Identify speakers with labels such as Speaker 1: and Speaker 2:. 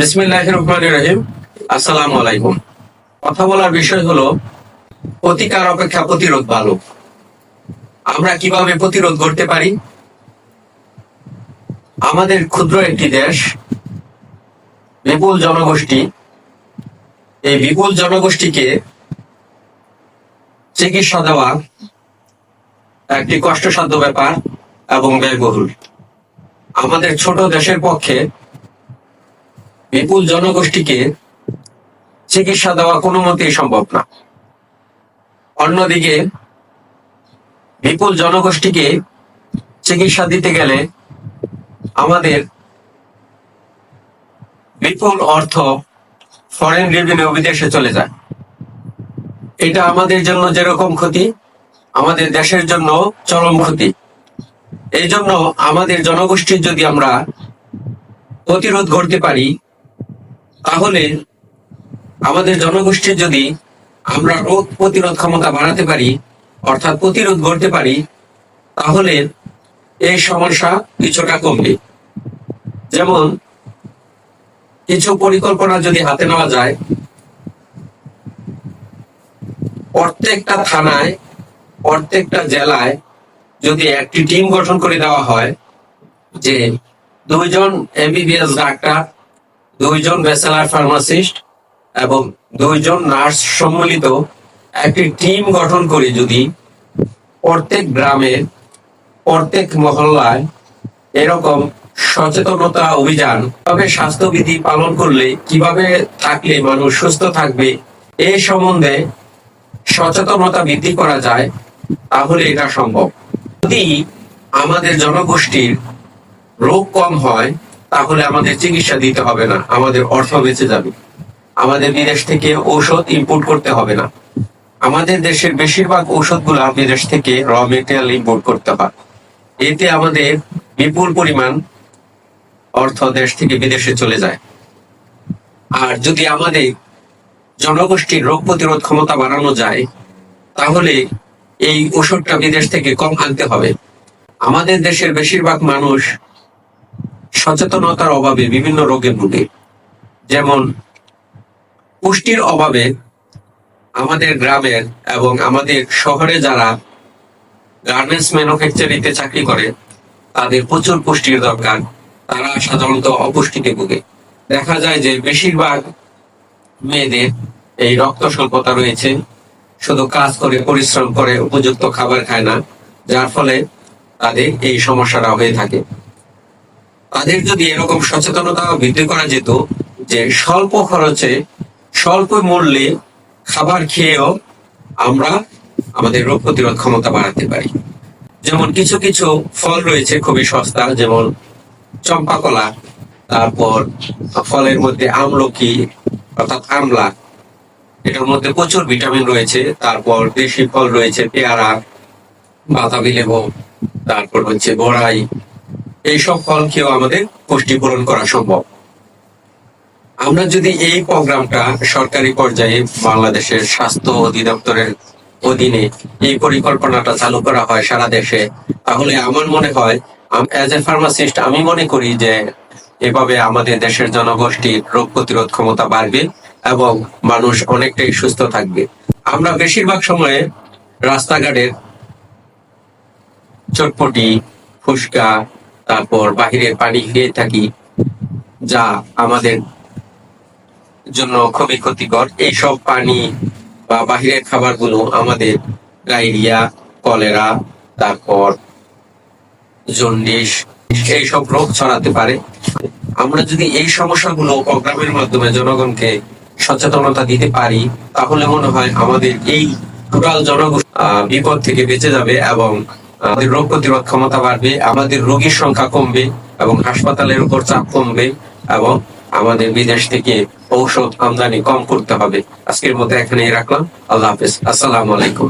Speaker 1: বিসমিল্লাহ রহমান রহিম আসসালামু আলাইকুম কথা বলার বিষয় হলো, প্রতিকার অপেক্ষা প্রতিরোধ ভালো। আমরা কীভাবে প্রতিরোধ করতে পারি? আমাদের ক্ষুদ্র একটি দেশ, বিপুল জনগোষ্ঠী, এই বিপুল জনগোষ্ঠীকে চিকিৎসা দেওয়া একটি কষ্টসাধ্য ব্যাপার এবং ব্যয়বহুল। আমাদের ছোট দেশের পক্ষে বিপুল জনগোষ্ঠীকে চিকিৎসা দেওয়া কোনো মতেই সম্ভব না। অন্যদিকে, বিপুল জনগোষ্ঠীকে চিকিৎসা দিতে গেলে আমাদের বিপুল অর্থ ফরেন রেভিনিউ বিদেশে চলে যায়। এটা আমাদের জন্য যেরকম ক্ষতি, আমাদের দেশের জন্য চরম ক্ষতি। এই জন্য আমাদের জনগোষ্ঠীর যদি আমরা প্রতিরোধ করতে পারি তাহলে আমাদের জনগোষ্ঠীর যদি আমরা রোগ প্রতিরোধ ক্ষমতা বাড়াতে পারি, অর্থাৎ প্রতিরোধ করতে পারি, তাহলে এই সমস্যা কিছুটা কমবে। যেমন কিছু পরিকল্পনা যদি হাতে নেওয়া যায়, প্রত্যেকটা থানায়, প্রত্যেকটা জেলায় যদি একটি টিম গঠন করে দেওয়া হয় যে দুইজন এমবিবিএস ডাক্তার দুইজন ব্যাচেলার ফার্মাসিস্ট এবং দুইজন নার্স সম্মিলিত একটি টিম গঠন করে যদি প্রত্যেক গ্রামে, প্রত্যেক মহল্লায় এরকম সচেতনতা অভিযান, কীভাবে স্বাস্থ্যবিধি পালন করলে, কীভাবে থাকলে মানুষ সুস্থ থাকবে এই সম্বন্ধে সচেতনতা বৃদ্ধি করা যায়, তাহলে এটা সম্ভব। যদি আমাদের জনগোষ্ঠীর রোগ কম হয় তাহলে আমাদের চিকিৎসা দিতে হবে না, আমাদের অর্থ বেঁচে যাবে। আমাদের বিদেশ থেকে ঔষধ ইম্পোর্ট করতে হবে না। আমাদের দেশের বেশিরভাগ ঔষধগুলো বিদেশ থেকে র মেটেরিয়াল ইম্পোর্ট করতে হয় এতে আমাদের বিপুল পরিমাণ অর্থ দেশ থেকে বিদেশে চলে যায়। আর যদি আমাদের জনগোষ্ঠীর রোগ প্রতিরোধ ক্ষমতা বাড়ানো যায়, তাহলে এই ওষুধটা বিদেশ থেকে কম আনতে হবে। আমাদের দেশের বেশিরভাগ মানুষ সচেতনতার অভাবে বিভিন্ন রোগে ভুগে। যেমন, পুষ্টির অভাবে আমাদের গ্রামের এবং আমাদের শহরে যারা গার্মেন্টস ম্যানুফ্যাকচারিতে চাকরি করে, তাদের প্রচুর পুষ্টির দরকার। তারা সাধারণত অপুষ্টিতে ভুগে। দেখা যায় যে বেশিরভাগ মেয়েদের এই রক্ত স্বল্পতা রয়েছে, শুধু কাজ করে, পরিশ্রম করে, উপযুক্ত খাবার খায় না, যার ফলে তাদের এই সমস্যাটা হয়ে থাকে। তাদের যদি এরকম সচেতনতা বৃদ্ধি করা যেত যে স্বল্প খরচে, স্বল্প মূল্যে খাবার খেয়েও আমরা আমাদের রোগ প্রতিরোধ ক্ষমতা বাড়াতে পারি। যেমন কিছু কিছু ফল রয়েছে খুবই সস্তা, যেমন চম্পা কলা তারপর ফলের মধ্যে আমলকি, অর্থাৎ আমলা, এটার মধ্যে প্রচুর ভিটামিন রয়েছে, তারপর দেশি ফল রয়েছে পেয়ারা বাতাবি লেবু, তারপর হচ্ছে বড়াই এইসব ফল খেয়েও আমাদের পুষ্টি পূরণ করা সম্ভব। আমরা যদি এই প্রোগ্রামটা সরকারি পর্যায়ে বাংলাদেশের স্বাস্থ্য অধিদপ্তরের অধীনে এই পরিকল্পনাটা চালু করা হয় সারা দেশে, তাহলে আমার মনে হয় অ্যাজ এ ফার্মাসিস্ট আমি মনে করি যে এভাবে আমাদের দেশের জনগোষ্ঠীর রোগ প্রতিরোধ ক্ষমতা বাড়বে এবং মানুষ অনেকটাই সুস্থ থাকবে। আমরা বেশিরভাগ সময়ে রাস্তাঘাটের চটপটি ফুসকা তারপর বাহিরের পানি খেয়ে থাকি, যা আমাদের জন্য খুবই ক্ষতিকর। এইসব পানি বা বাহিরের খাবারগুলো আমাদের ডায়রিয়া, কলেরা, তারপর জন্ডিস, এইসব রোগ ছড়াতে পারে। আমরা যদি এই সমস্যাগুলো প্রোগ্রামের মাধ্যমে জনগণকে সচেতনতা দিতে পারি, তাহলে মনে হয় আমাদের এই টোটাল জনগোষ্ঠী বিপদ থেকে বেঁচে যাবে এবং আমাদের রোগ প্রতিরোধ ক্ষমতা বাড়বে, আমাদের রোগীর সংখ্যা কমবে এবং হাসপাতালের উপর চাপ কমবে এবং আমাদের বিদেশ থেকে ঔষধ আমদানি কম করতে হবে। আজকের মতো এখানেই রাখলাম। আল্লাহ হাফিজ। আসসালামু আলাইকুম।